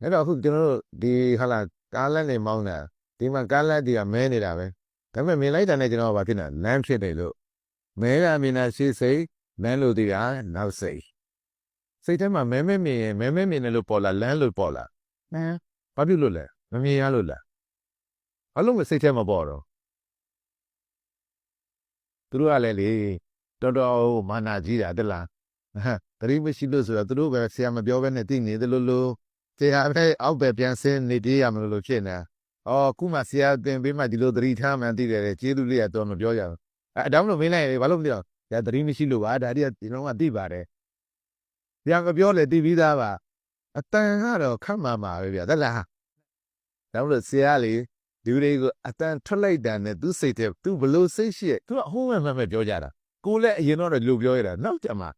အဲ့တော့အခုကျွန်တော်တို့ဒီဟာလာကားလက်နေမောင်းတာဒီမှာကားလက်တွေကမဲနေတာပဲဒါပေမဲ့မြင်လိုက်တာနဲ့ကျွန်တော်ကဘာဖြစ်နေလမ်းဖြစ်တယ်လို့မဲရမြင်တာရှိစိတ်လမ်းလို့တည်တာနောက်စိတ်စိတ်ထဲမှာမဲမဲမြင်ရင်မဲမဲမြင်တယ်လို့ပေါ်လာလမ်းလို့ပေါ်လာဟမ်ဘာဖြစ်လို့လဲမမြင်ရလို့လားဘာလို့မစိတ်ထဲမှာပေါ်တော့သူတို့ကလည်းလေတော်တော်မာနာကြီးတာတက်လားဟမ်တတိမရှိလို့ဆိုတော့သူတို့ပဲဆရာမပြောဘဲနဲ့သိနေတယ်လို့လို့ ဆရာပဲအောက်ပဲပြန်ဆင်းနေတည်ရမလို့လို့ဖြစ်နေတာ။အော်ခုမှဆရာသင်ပေးမှဒီလိုသတိထားမှန်းသိတယ်လေကျေးဇူးလေးကတော့မပြောရဘူး။အဲအတောင်းလို့မင်းလိုက်ရင်ဘာလို့မသိတော့ဆရာသတိမရှိလို့ပါဒါတည်းကဒီလုံးကသိပါတယ်။ဆရာမပြောလေသိပြီးသားပါ။အတန်ကတော့ခတ်မှမှာပဲဗျာသက်လား။ဒါလို့ဆရာလေဒီတွေကိုအတန်ထွက်လိုက်တာနဲ့သူစိတ်ထဲသူဘလို့စိတ်ရှိရဲ့သူကအဟုံးမှန်မှန်ပဲပြောကြတာ။ကိုလည်းအရင်တော့လူပြောရတာနောက်ကြမှာ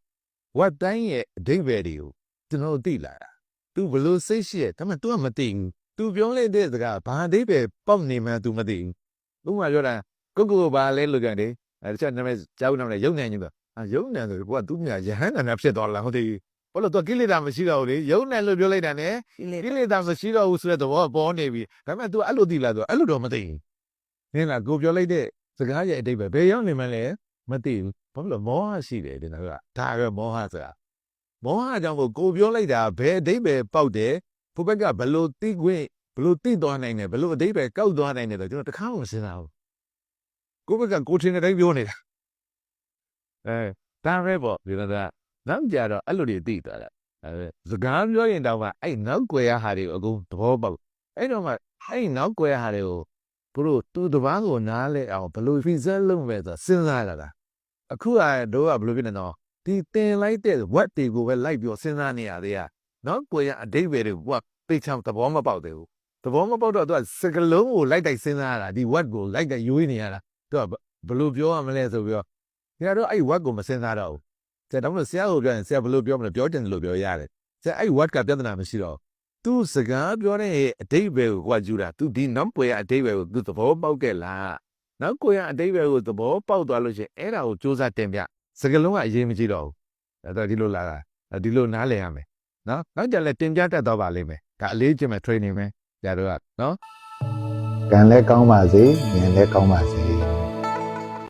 ဝတ်တိုင်းရဲ့အဓိပ္ပာယ်တွေကိုကျွန်တော်သိလာတာ तू ဘလို့စိတ်ရှိရဲ့ဒါပေမဲ့ तू ကမသိဘူး तू ပြောလိုက်တဲ့စကားဘာအသေးပဲပေါက်နေမှန်း तू မသိဘူးဥပမာပြောတာကိုကိုဘာလဲလို့ကြတယ်အဲတခြားနာမည်ကြောက်နာမည်ရုံနိုင်ညတော့အာရုံနိုင်ဆိုကိုက तू မြရဟန်းနာနာဖြစ်သွားလားဟုတ်တယ်ဘာလို့ तू ကိလေသာမရှိတော့ဘူးလေရုံနိုင်လို့ပြောလိုက်တာ ਨੇ ကိလေသာမရှိတော့ဘူးဆိုတဲ့သဘောပေါ်နေပြီဒါပေမဲ့ तू အဲ့လိုသိလား तू အဲ့လိုတော့မသိဘူးနင်းလားကိုပြောလိုက်တဲ့စကားရဲ့အတိတ်ပဲဘယ်ရောက်နေမှလဲမသိဘူးဘာလို့လဲမောဟရှိတယ်ဒီနောက်ကဒါပဲမောဟဆိုတာ မောဟကြောင့်ကိုကိုပြောလိုက်တာဘယ်အဓိပ္ပာယ်ပေါက်တယ်ဘုဘက်ကဘလို့တိခွင့်ဘလို့တိသွားနိုင်တယ်ဘလို့အဓိပ္ပာယ်ကောက်သွားနိုင်တယ်ဆိုကျွန်တော်တခါမှမစဉ်းစားဘူးကိုဘက်ကကိုထင်တဲ့အတိုင်းပြောနေတာအဲဒါပဲပေါ့ဒီလိုကနောက်ကြတော့အဲ့လိုတွေသိသွားတာအဲစကားပြောရင်တော့မှအဲ့နောက်ွယ်ရဟာတွေကိုအကုန်သဘောပေါက်အဲ့တော့မှအဲ့နောက်ွယ်ရဟာတွေကိုဘလို့သူတပားကိုနားလဲအောင်ဘလို့ visa လုပ်မဲ့ဆိုစဉ်းစားရတာအခုကတို့ကဘလို့ဖြစ်နေတော့ ဒီတင်လိုက်တဲ့ဝက်တွေကိုပဲလိုက်ပြီးစဉ်းစားနေရသေးရနော်ကိုရအတိတ်ပဲတွေဝက်သိချောင်းသဘောမပေါက်သေးဘူးသဘောမပေါက်တော့သူကစကလုံးကိုလိုက်တိုက်စဉ်းစားရတာဒီဝက်ကိုလိုက်တိုက်ရွေးနေရတာသူကဘယ်လိုပြောရမလဲဆိုပြီးတော့ဒီကတော့အဲ့ဝက်ကိုမစဉ်းစားတော့ဘူးဆရာတော်ကဆရာကိုပြောရင်ဆရာဘယ်လိုပြောမလဲပြောတယ်လို့ပြောရတယ်ဆရာအဲ့ဝက်ကပြဿနာမရှိတော့သူစကားပြောတဲ့အတိတ်ပဲကိုကွာကျူတာသူဒီနောက်ပွေအတိတ်ပဲကိုသူသဘောပေါက်ခဲ့လားနောက်ကိုရအတိတ်ပဲကိုသဘောပေါက်သွားလို့ရှိရင်အဲ့ဒါကိုစူးစမ်းတင်ပြ စကလုံးကအရေးမကြီးတော့ဘူးအဲ့တော့ဒီလိုလာတာအဲ့ဒီလိုနားလည်ရမယ်နော်နောက်ကြလဲတင်ပြတတ်တော့ပါလိမ့်မယ်ဒါအလေးကျင့်မဲ့ training ပဲကြတော့ကနော်ကံလည်းကောင်းပါစေဉာဏ်လည်းကောင်းပါစေ